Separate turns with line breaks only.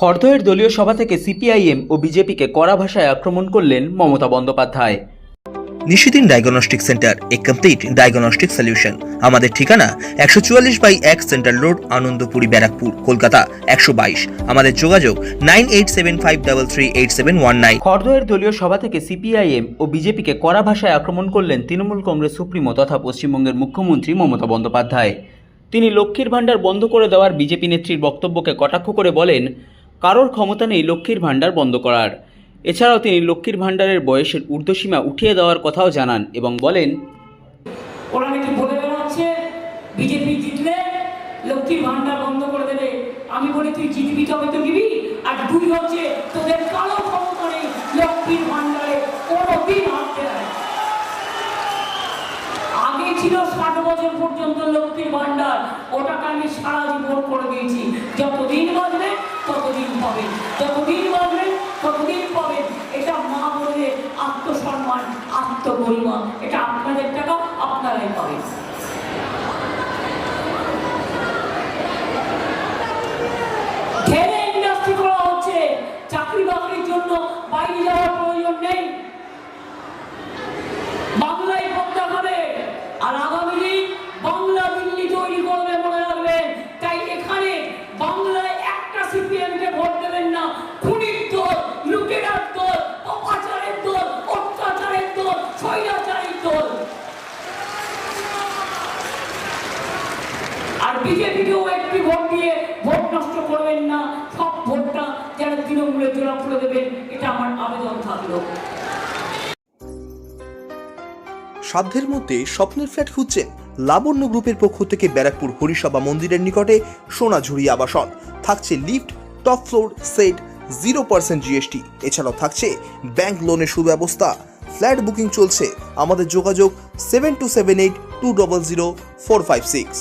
খর্দয়ের দলীয় সভা থেকে সিপিআইএম ও বিজেপিকে কড়া ভাষায় আক্রমণ করলেন মমতা বন্দ্যোপাধ্যায়।
নিশিদিন ডায়াগনস্টিক সেন্টার এ কমপ্লিট ডায়াগনস্টিক সলিউশন। আমাদের ঠিকানা একশো চুয়াল্লিশ বাই এক সেন্ট্রাল রোড আনন্দপুরি ব্যারাকপুর কলকাতা একশো বাইশ। আমাদের যোগাযোগ nine eight seven five double three eight seven one nine.
খর্দয়ের দলীয় সভা থেকে সিপিআইএম ও বিজেপিকে কড়া ভাষায় আক্রমণ করলেন তৃণমূল কংগ্রেস সুপ্রিমো তথা পশ্চিমবঙ্গের মুখ্যমন্ত্রী মমতা বন্দ্যোপাধ্যায়। তিনি লক্ষ্মীর ভাণ্ডার বন্ধ করে দেওয়ার বিজেপি নেত্রীর বক্তব্যকে কটাক্ষ করে বলেন কারোর ক্ষমতা নেই লক্ষ্মীর ভাণ্ডার বন্ধ করার। এছাড়াও তিনি লক্ষ্মীর ভাণ্ডারের বয়সের ঊর্ধ্বসীমা উঠিয়ে দেওয়ার কথাও জানান এবং বলেন,
ওরা নাকি বলে বেড়াচ্ছে, বিজেপি জিতলে লক্ষ্মীর ভান্ডার বন্ধ করে দেবে। আমি বলি, তুই জিতবি তবে তো আর দুই হচ্ছে তোদের ক্ষমতা নেই লক্ষ্মীর ভান্ডারে কোনো দিন আগে ছিল ষাট বছর পর্যন্ত লক্ষ্মীর ভান্ডার ওটাকে আমি সারা জীবন করে দিয়েছি। যতদিন বাঁচবে ততদিন পাবে যতদিন বাঁচবে ততদিন পাবেন এটা মা বলে আত্মসম্মান আত্মগরিমা এটা আপনাদের টাকা, আপনারাই পাবেন চাকরি বাকরির জন্য বাইরে যাওয়ার প্রয়োজন নেই। বিজেপিকেও একটি ভোট দিয়ে ভোট নষ্ট করবেন না। সব ভোটটা দেবেন, এটা আমার আবেদন থাকল।
সাধ্যের মধ্যে স্বপ্নের ফ্ল্যাট খুঁজছেন লাবণ্য গ্রুপের পক্ষ থেকে ব্যারাকপুর হরিসভা মন্দিরের নিকটে সোনাঝুরি আবাসন। থাকছে lift, top floor, set, zero percent GST. এছাড়াও থাকছে ব্যাংক লোনের সুব্যবস্থা। ফ্ল্যাট বুকিং চলছে। আমাদের যোগাযোগ seven two seven eight two double zero four five six.